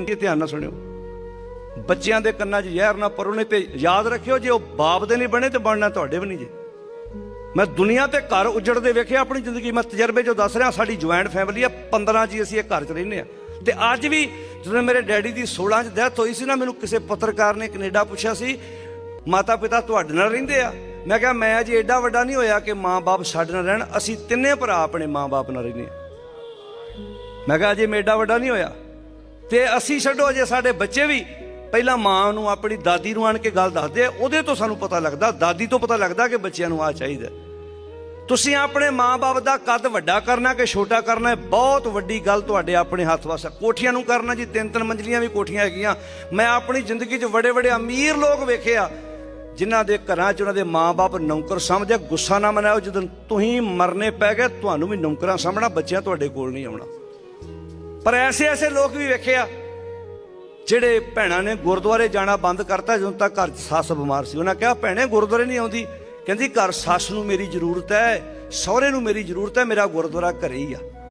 ਬੇਨਤੀ ਧਿਆਨ ਨਾਲ ਸੁਣਿਓ। ਬੱਚਿਆਂ ਦੇ ਕੰਨਾਂ 'ਚ ਜ਼ਹਿਰ ਨਾ ਪਰੋ, ਨਹੀਂ ਤੇ ਯਾਦ ਰੱਖਿਓ, ਜੇ ਉਹ ਬਾਪ ਦੇ ਨਹੀਂ ਬਣੇ ਤੇ ਬਣਨਾ ਤੁਹਾਡੇ ਵੀ ਨਹੀਂ ਜੇ। ਮੈਂ ਦੁਨੀਆ ਤੇ ਘਰ ਉਜੜਦੇ ਵੇਖਿਆ, ਆਪਣੀ ਜ਼ਿੰਦਗੀ ਮੈਂ ਤਜਰਬੇ ਜੋ ਦੱਸ ਰਿਹਾ, ਸਾਡੀ ਜੁਆਇੰਟ ਫੈਮਿਲੀ ਆ 15 ਜੀ ਅਸੀਂ ਇਹ ਘਰ 'ਚ ਰਹਿੰਦੇ ਆ। ਤੇ ਅੱਜ ਵੀ ਜਦੋਂ ਮੇਰੇ ਡੈਡੀ ਦੀ 16 'ਚ ਡੈਥ ਹੋਈ ਸੀ ਨਾ, ਮੈਨੂੰ ਕਿਸੇ ਪੱਤਰਕਾਰ ਨੇ ਕੈਨੇਡਾ ਪੁੱਛਿਆ ਸੀ ਮਾਤਾ ਪਿਤਾ ਤੁਹਾਡੇ ਨਾਲ ਰਹਿੰਦੇ ਆ? ਮੈਂ ਕਿਹਾ, ਮੈਂ ਅਜੇ ਐਡਾ ਵੱਡਾ ਨਹੀਂ ਹੋਇਆ ਕਿ ਮਾਂ-ਬਾਪ ਸਾਡੇ ਨਾਲ ਰਹਿਣ, ਅਸੀਂ ਤਿੰਨੇ ਭਰਾ ਆਪਣੇ ਮਾਂ-ਬਾਪ ਨਾਲ ਰਹਿੰਦੇ ਆ। ਮੈਂ ਕਿਹਾ, ਅਜੇ ਮੈਂ ਐਡਾ ਵੱਡਾ ਨਹੀਂ ਹੋਇਆ। ਤੇ ਅਸੀਂ ਛੱਡੋ ਅਜੇ ਸਾਡੇ ਬੱਚੇ ਵੀ। ਪਹਿਲਾਂ ਮਾਂ ਨੂੰ ਆਪਣੀ ਦਾਦੀ ਨੂੰ ਆਣ ਕੇ ਗੱਲ ਦੱਸਦੇ ਆ, ਉਹਦੇ ਤੋਂ ਸਾਨੂੰ ਪਤਾ ਲੱਗਦਾ, ਦਾਦੀ ਤੋਂ ਪਤਾ ਲੱਗਦਾ ਕਿ ਬੱਚਿਆਂ ਨੂੰ ਆ ਚਾਹੀਦਾ। ਤੁਸੀਂ ਆਪਣੇ ਮਾਂ-ਬਾਪ ਦਾ ਕੱਦ ਵੱਡਾ ਕਰਨਾ ਕਿ ਛੋਟਾ ਕਰਨਾ ਹੈ ਬਹੁਤ ਵੱਡੀ ਗੱਲ ਤੁਹਾਡੇ ਆਪਣੇ ਹੱਥ ਵਾਸਾ ਕੋਠੀਆਂ ਨੂੰ ਕਰਨਾ ਜੀ ਤਿੰਨ ਤਿੰਨ ਮੰਜ਼ਲੀਆਂ ਵੀ ਕੋਠੀਆਂ ਹੈਗੀਆਂ। ਮੈਂ ਆਪਣੀ ਜ਼ਿੰਦਗੀ 'ਚ ਵੱਡੇ ਵੱਡੇ ਅਮੀਰ ਲੋਕ ਵੇਖਿਆ, ਜਿਨ੍ਹਾਂ ਦੇ ਘਰਾਂ 'ਚ ਉਹਨਾਂ ਦੇ ਮਾਂ-ਬਾਪ ਨੌਕਰ ਸਮਝਦੇ ਗੁੱਸਾ ਨਾ ਮਨਾਓ ਜਦੋਂ ਤੁਸੀਂ ਮਰਨੇ ਪੈ ਗਏ, ਤੁਹਾਨੂੰ ਵੀ ਨੌਕਰਾਂ ਸਾਹਮਣਾ, ਬੱਚਿਆਂ ਤੁਹਾਡੇ ਕੋਲ ਨਹੀਂ ਆਉਣਾ। ਪਰ ਐਸੇ ਐਸੇ ਲੋਕ ਵੀ ਵੇਖਿਆ ਜਿਹੜੇ ਭੈਣਾਂ ਨੇ ਗੁਰਦੁਆਰੇ ਜਾਣਾ ਬੰਦ ਕਰਤਾ ਜਦੋਂ ਤੱਕ ਘਰ 'ਚ ਸੱਸ ਬਿਮਾਰ ਸੀ। ਉਹਨਾਂ ਕਿਹਾ, ਭੈਣੇ, ਗੁਰਦੁਆਰੇ ਨਹੀਂ ਆਉਂਦੀ। ਕਹਿੰਦੀ, ਘਰ ਸੱਸ ਨੂੰ ਮੇਰੀ ਜ਼ਰੂਰਤ ਹੈ, ਸਹੁਰੇ ਨੂੰ ਮੇਰੀ ਜ਼ਰੂਰਤ ਹੈ, ਮੇਰਾ ਗੁਰਦੁਆਰਾ ਘਰੇ ਹੀ ਆ।